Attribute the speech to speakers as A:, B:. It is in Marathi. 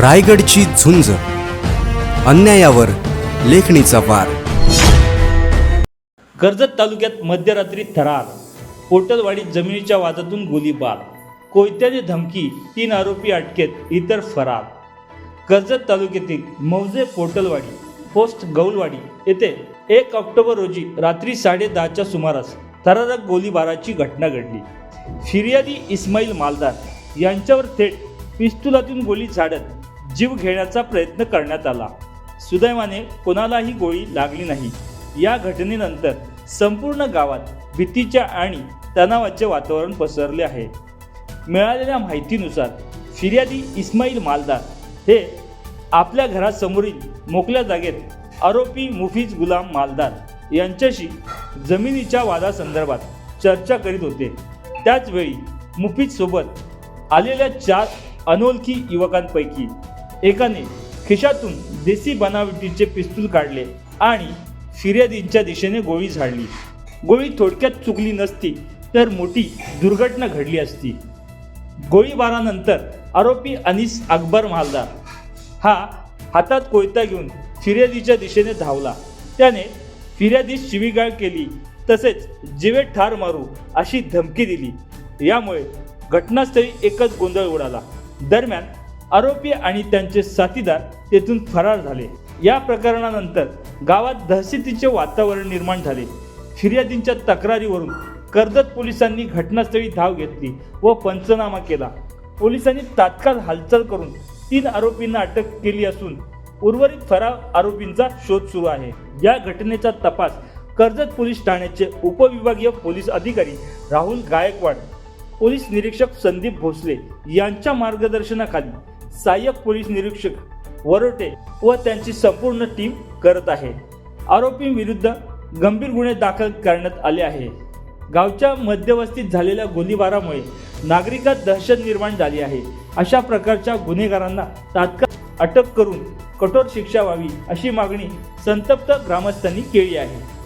A: रायगडची झुंज. अन्यायावर लेखणीचा वार.
B: कर्जत तालुक्यात मध्यरात्री थरार. पोटलवाडी जमिनीच्या वादातून गोळीबार कोयत्याने धमकी तीन आरोपी अटकेत इतर फरार. कर्जत तालुक्यातील मौजे पोटलवाडी पोस्ट गौलवाडी येथे एक ऑक्टोबर रोजी रात्री साडेदहाच्या सुमारास थरारक गोळीबाराची घटना घडली. फिर्यादी इस्माईल मालदार यांच्यावर थेट पिस्तुलातून गोळी झाडत जीव घेण्याचा प्रयत्न करण्यात आला. सुदैवाने कोणालाही गोळी लागली नाही. या घटनेनंतर संपूर्ण गावात भीतीच्या आणि तणावाचे वातावरण पसरले आहे. मिळालेल्या माहितीनुसार फिर्यादी इस्माईल मालदार हे आपल्या घरासमोरील मोकळ्या जागेत आरोपी मुफीज गुलाम मालदार यांच्याशी जमिनीच्या वादासंदर्भात चर्चा करीत होते. त्याचवेळी मुफीजसोबत आलेल्या चार अनोळखी युवकांपैकी एकाने खिशातून देसी बनावटीचे पिस्तूल काढले आणि फिर्यादींच्या दिशेने गोळी झाडली. गोळी थोडक्यात चुकली नसती तर मोठी दुर्घटना घडली असती. गोळीबारानंतर आरोपी अनिस अकबर मालदार हा हातात कोयता घेऊन फिर्यादीच्या दिशेने धावला. त्याने फिर्यादीस शिवीगाळ केली तसेच जिवे ठार मारू अशी धमकी दिली. यामुळे घटनास्थळी एकच गोंधळ उडाला. दरम्यान आरोपी आणि त्यांचे साथीदार तेथून फरार झाले. या प्रकरणानंतर गावात दहशतीचे वातावरण निर्माण झाले. फिर्यादींच्या तक्रारीवरून कर्जत पोलिसांनी घटनास्थळी धाव घेतली व पंचनामा केला. पोलिसांनी तात्काळ हालचाल करून तीन आरोपींना अटक केली असून उर्वरित फरार आरोपींचा शोध सुरू आहे. या घटनेचा तपास कर्जत पोलीस ठाण्याचे उपविभागीय पोलीस अधिकारी राहुल गायकवाड पोलीस निरीक्षक संदीप भोसले यांच्या मार्गदर्शनाखाली सहाय्यक पोलीस निरीक्षक वरोटे व त्यांची संपूर्ण टीम करत आहे. आरोपींविरुद्ध गंभीर गुन्हे दाखल करण्यात आले आहे. गावच्या मध्यवस्तीत झालेल्या गोळीबारामुळे नागरिकात दहशत निर्माण झाली आहे. अशा प्रकारच्या गुन्हेगारांना तात्काळ अटक करून कठोर शिक्षा व्हावी अशी मागणी संतप्त ग्रामस्थांनी केली आहे.